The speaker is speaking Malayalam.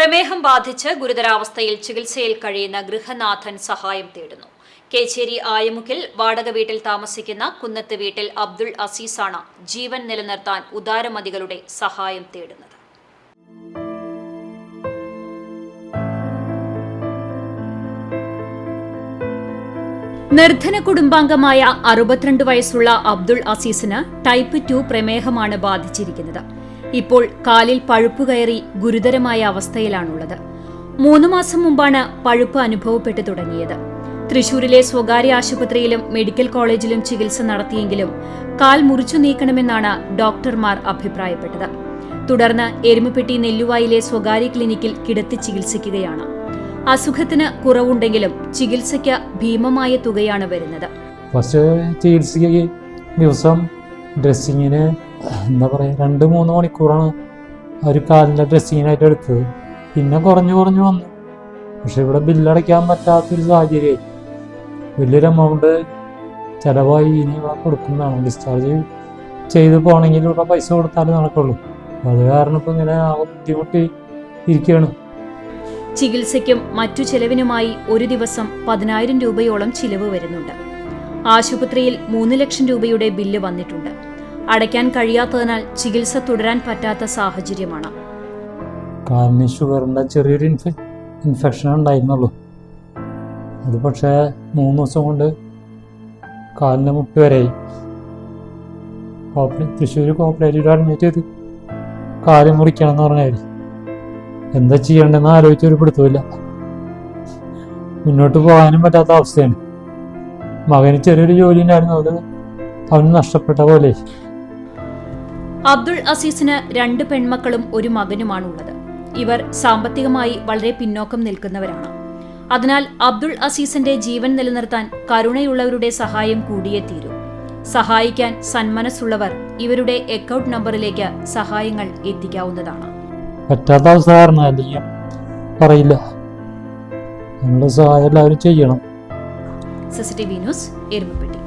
പ്രമേഹം ബാധിച്ച് ഗുരുതരാവസ്ഥയിൽ ചികിത്സയിൽ കഴിയുന്ന ഗൃഹനാഥൻ സഹായം തേടുന്നു. കേച്ചേരി ആയമുക്കിൽ വാടക വീട്ടിൽ താമസിക്കുന്ന കുന്നത്ത് വീട്ടിൽ അബ്ദുൾ അസീസാണ് ജീവൻ നിലനിർത്താൻ ഉദാരമതികളുടെ സഹായം തേടുന്നത്. നിർധന കുടുംബാംഗമായ അറുപത്തിരണ്ട് വയസ്സുള്ള അബ്ദുൾ അസീസിന് ടൈപ്പ് ടു പ്രമേഹമാണ് ബാധിച്ചിരിക്കുന്നത്. ഇപ്പോൾ കാലിൽ പഴുപ്പ് കയറി ഗുരുതരമായ അവസ്ഥയിലാണുള്ളത്. മൂന്ന് മാസം മുമ്പാണ് പഴുപ്പ് അനുഭവപ്പെട്ടു തുടങ്ങിയത്. തൃശൂരിലെ സ്വകാര്യ ആശുപത്രിയിലും മെഡിക്കൽ കോളേജിലും ചികിത്സ നടത്തിയെങ്കിലും കാൽ മുറിച്ചു നീക്കണമെന്നാണ് ഡോക്ടർമാർ അഭിപ്രായപ്പെട്ടത്. തുടർന്ന് എരുമപ്പെട്ടി നെല്ലുവായിലെ സ്വകാര്യ ക്ലിനിക്കിൽ കിടത്തി ചികിത്സിക്കുകയാണ്. അസുഖത്തിന് കുറവുണ്ടെങ്കിലും ചികിത്സയ്ക്ക് ഭീമമായ തുകയാണ് വരുന്നത്. ഫസ്റ്റ് ചികിത്സയ്ക്ക് ദിവസം ഡ്രസ്സിങ്ങിന് എന്താ പറയുക രണ്ട് മൂന്ന് മണിക്കൂറാണ് ഒരു കാലിന്റെ ഡ്രസ്സിങ്ങിനായിട്ട് എടുത്തത്. പിന്നെ കുറഞ്ഞു കുറഞ്ഞു വന്നു. പക്ഷെ ഇവിടെ ബില്ലടയ്ക്കാൻ പറ്റാത്തൊരു സാഹചര്യമായി. വലിയൊരു എമൗണ്ട് ചിലവായി ഇനി ഇവിടെ കൊടുക്കുന്നതാണ് ഡിസ്ചാർജ് ചെയ്ത് പോകണമെങ്കിൽ ഇവിടെ പൈസ കൊടുത്താലേ നടക്കുള്ളൂ. അത് കാരണം ഇപ്പം ഇങ്ങനെ ബുദ്ധിമുട്ടി ഇരിക്കുകയാണ്. ചികിത്സയ്ക്കും മറ്റു ചെലവിനുമായി ഒരു ദിവസം പതിനായിരം രൂപയോളം ചിലവ് വരുന്നുണ്ട്. ആശുപത്രിയിൽ മൂന്ന് ലക്ഷം രൂപയുടെ ബില്ല് വന്നിട്ടുണ്ട്. അടയ്ക്കാൻ കഴിയാത്തതിനാൽ ചികിത്സ തുടരാൻ പറ്റാത്ത സാഹചര്യമാണ്. കാലിന് ഷുഗറിന്റെ ചെറിയൊരു ഇൻഫെ ഇൻഫെക്ഷൻ ഉണ്ടായിരുന്നുള്ളൂ. അത് പക്ഷേ മൂന്ന് ദിവസം കൊണ്ട് കാലിന് മുട്ട് വരെയായി കോപ്പറേ തൃശ്ശൂർ കോപ്പറേറ്റീവ് അഡ്മിറ്റ് ചെയ്ത് കാൽ മുറിക്കണം എന്ന് പറഞ്ഞാൽ എന്താ ചെയ്യേണ്ടതെന്ന് ആലോചിച്ചൊരു പിടുത്തമില്ല മുന്നോട്ട് പോകാനും പറ്റാത്ത അവസ്ഥയാണ്. മകന് ചെറിയൊരു ജോലി ഉണ്ടായിരുന്നു. അത് അവന് നഷ്ടപ്പെട്ട പോലെ അബ്ദുൾ അസീസിന് രണ്ട് പെൺമക്കളും ഒരു മകനുമാണുള്ളത്. ഇവർ സാമ്പത്തികമായി വളരെ പിന്നോക്കം നിൽക്കുന്നവരാണ്. അതിനാൽ അബ്ദുൾ അസീസിന്റെ ജീവൻ നിലനിർത്താൻ കരുണയുള്ളവരുടെ സഹായം കൂടിയേ തീരൂ. സഹായിക്കാൻ സന്മനസ്സുള്ളവർ ഇവരുടെ അക്കൗണ്ട് നമ്പറിലേക്ക് സഹായങ്ങൾ എത്തിക്കാവുന്നതാണ്. പറ്റാത്ത അല്ലെങ്കിൽ പറയില്ല. സഹായം എല്ലാവരും ചെയ്യണം. CCTV news Erumapetty.